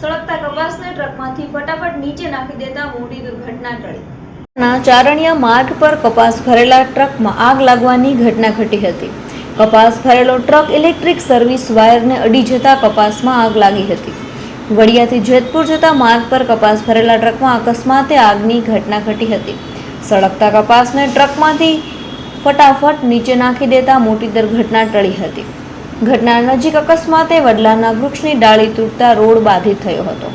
સળગતા કપાસને ટ્રકમાંથી ફટાફટ નીચે નાખી દેતા મોટી દુર્ઘટના ટળી. ના, ચારણિયા માર્ગ પર કપાસ ભરેલા ટ્રકમાં આગ લાગવાની ઘટના ઘટી હતી. કપાસ ભરેલો ટ્રક ઇલેક્ટ્રિક સર્વિસ વાયરને અડી જતા કપાસમાં આગ લાગી હતી. વડિયાથી જેતપુર જતા માર્ગ પર કપાસ ભરેલા ટ્રકમાં અકસ્માતે આગની ઘટના ઘટી હતી. સળગતા કપાસને ટ્રકમાંથી ફટાફટ નીચે નાખી દેતા મોટી દુર્ઘટના ટળી હતી. ઘટના નજીક અકસ્માતે વડલાના વૃક્ષની ડાળી તૂટતા રોડ બાધિત થયો હતો.